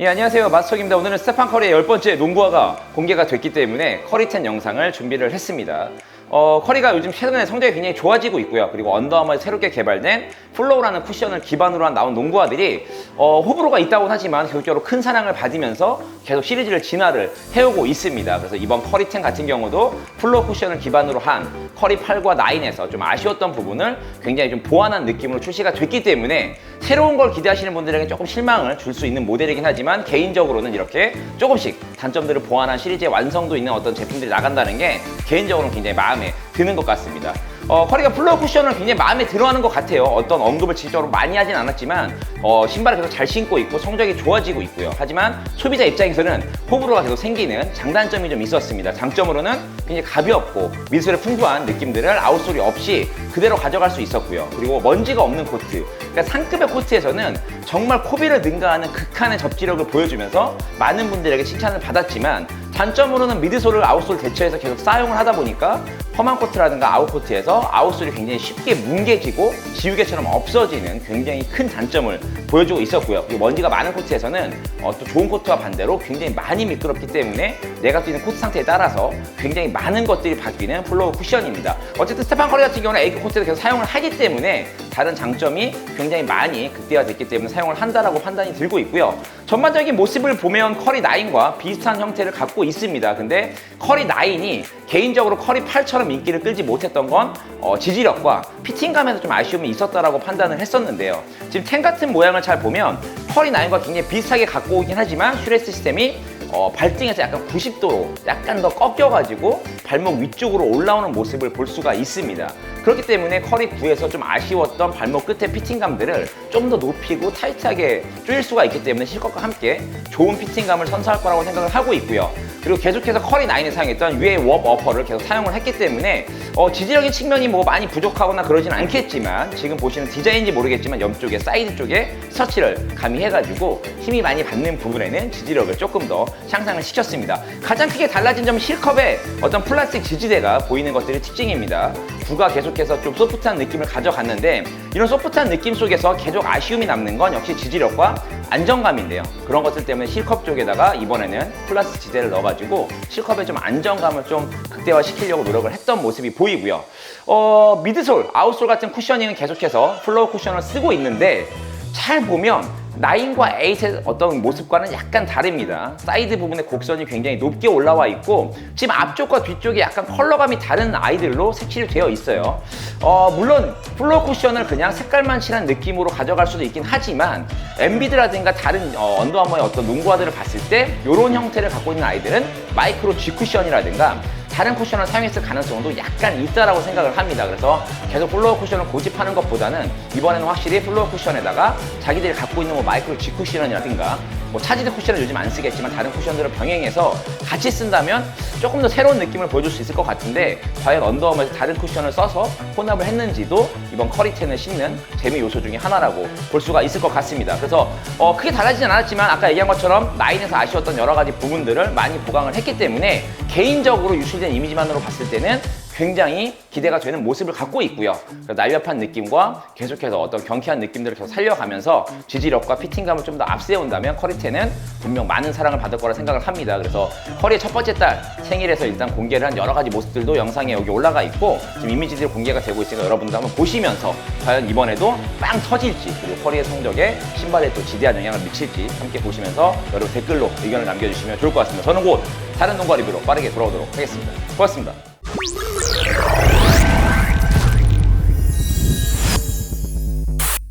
예, 안녕하세요. 마스터입니다. 오늘은 스테판 커리의 열 번째 농구화가 공개가 됐기 때문에 커리10 영상을 준비를 했습니다. 어, 커리가 요즘 최근에 성적이 굉장히 좋아지고 있고요. 그리고 언더아머에 새롭게 개발된 플로우라는 쿠션을 기반으로 한 나온 농구화들이 어, 호불호가 있다고는 하지만 계속적으로 큰 사랑을 받으면서 계속 시리즈를 진화를 해오고 있습니다. 그래서 이번 커리10 같은 경우도 플로우 쿠션을 기반으로 한 커리 8과 9에서 좀 아쉬웠던 부분을 굉장히 좀 보완한 느낌으로 출시가 됐기 때문에 새로운 걸 기대하시는 분들에게 조금 실망을 줄 수 있는 모델이긴 하지만 개인적으로는 이렇게 조금씩 단점들을 보완한 시리즈의 완성도 있는 어떤 제품들이 나간다는 게 개인적으로는 굉장히 마음에 드는 것 같습니다. 어, 커리가 플로어 쿠션을 굉장히 마음에 들어하는 것 같아요. 어떤 언급을 직접적으로 많이 하진 않았지만 어, 신발을 계속 잘 신고 있고 성적이 좋아지고 있고요. 하지만 소비자 입장에서는 호불호가 계속 생기는 장단점이 좀 있었습니다. 장점으로는 굉장히 가볍고 미술의 풍부한 느낌들을 아웃소리 없이 그대로 가져갈 수 있었고요. 그리고 먼지가 없는 코트. 그러니까 상급의 코트에서는 정말 코비를 능가하는 극한의 접지력을 보여주면서 많은 분들에게 칭찬을 받았지만 단점으로는 미드솔을 아웃솔 대처해서 계속 사용을 하다 보니까 험한 코트라든가 아웃코트에서 아웃솔이 굉장히 쉽게 뭉개지고 지우개처럼 없어지는 굉장히 큰 단점을 보여주고 있었고요. 먼지가 많은 코트에서는 어, 또 좋은 코트와 반대로 굉장히 많이 미끄럽기 때문에 내가 뛰는 코트 상태에 따라서 굉장히 많은 것들이 바뀌는 플로우 쿠션입니다. 어쨌든 스테판 커리 같은 경우는 에이크 코트를 계속 사용을 하기 때문에 다른 장점이 굉장히 많이 극대화됐기 때문에 사용을 한다라고 판단이 들고 있고요. 전반적인 모습을 보면 커리 9과 비슷한 형태를 갖고 있습니다. 근데 커리 9이 개인적으로 커리 8처럼 인기를 끌지 못했던 건 어, 지지력과 피팅감에서 좀 아쉬움이 있었다라고 판단을 했었는데요. 지금 10 같은 모양을 잘 보면 커리 9과 굉장히 비슷하게 갖고 오긴 하지만 슈레스 시스템이 어, 발등에서 약간 90도로 약간 더 꺾여가지고 발목 위쪽으로 올라오는 모습을 볼 수가 있습니다. 그렇기 때문에 커리 9에서 좀 아쉬웠던 발목 끝의 피팅감들을 좀 더 높이고 타이트하게 조일 수가 있기 때문에 실컷과 함께 좋은 피팅감을 선사할 거라고 생각을 하고 있고요. 그리고 계속해서 커리 9에 사용했던 위에 워 어퍼를 계속 사용을 했기 때문에 어, 지지력인 측면이 뭐 많이 부족하거나 그러진 않겠지만 지금 보시는 디자인인지 모르겠지만 옆쪽에 사이드 쪽에 서치를 가미해가지고 힘이 많이 받는 부분에는 지지력을 조금 더 향상을 시켰습니다. 가장 크게 달라진 점은 실컵에 어떤 플라스틱 지지대가 보이는 것들이 특징입니다. 구가 계속해서 좀 소프트한 느낌을 가져갔는데 이런 소프트한 느낌 속에서 계속 아쉬움이 남는 건 역시 지지력과 안정감인데요. 그런 것들 때문에 실컵 쪽에다가 이번에는 플라스틱 지대를 넣어가지고 실컵의 좀 안정감을 좀 극대화 시키려고 노력을 했던 모습이 보이고요. 어, 미드솔, 아웃솔 같은 쿠셔닝은 계속해서 플로우 쿠션을 쓰고 있는데 잘 보면 9과 8의 어떤 모습과는 약간 다릅니다. 사이드 부분의 곡선이 굉장히 높게 올라와 있고 지금 앞쪽과 뒤쪽에 약간 컬러감이 다른 아이들로 색칠이 되어 있어요. 어, 물론 플로어 쿠션을 그냥 색깔만 칠한 느낌으로 가져갈 수도 있긴 하지만 엔비드라든가 다른 어, 언더아머의 어떤 농구화들을 봤을 때 이런 형태를 갖고 있는 아이들은 마이크로 G 쿠션이라든가 다른 쿠션을 사용했을 가능성도 약간 있다라고 생각을 합니다. 그래서 계속 플로어 쿠션을 고집하는 것보다는 이번에는 확실히 플로어 쿠션에다가 자기들이 갖고 있는 뭐 마이크로 G 쿠션이라든가 뭐 차지드 쿠션을 요즘 안 쓰겠지만 다른 쿠션들을 병행해서 같이 쓴다면 조금 더 새로운 느낌을 보여줄 수 있을 것 같은데 과연 언더홈에서 다른 쿠션을 써서 혼합을 했는지도 이번 커리10을 신는 재미 요소 중에 하나라고 볼 수가 있을 것 같습니다. 그래서 어, 크게 달라지진 않았지만 아까 얘기한 것처럼 라인에서 아쉬웠던 여러 가지 부분들을 많이 보강을 했기 때문에 개인적으로 유출된 이미지만으로 봤을 때는 굉장히 기대가 되는 모습을 갖고 있고요. 날렵한 느낌과 계속해서 어떤 경쾌한 느낌들을 계속 살려가면서 지지력과 피팅감을 좀 더 앞세운다면 커리10은 분명 많은 사랑을 받을 거라 생각을 합니다. 그래서 커리의 첫 번째 딸 생일에서 일단 공개를 한 여러 가지 모습들도 영상에 여기 올라가 있고 지금 이미지들이 공개가 되고 있으니까 여러분들 한번 보시면서 과연 이번에도 빵 터질지 그리고 커리의 성적에 신발에 또 지대한 영향을 미칠지 함께 보시면서 여러분 댓글로 의견을 남겨주시면 좋을 것 같습니다. 저는 곧 다른 농구 리뷰로 빠르게 돌아오도록 하겠습니다. 고맙습니다.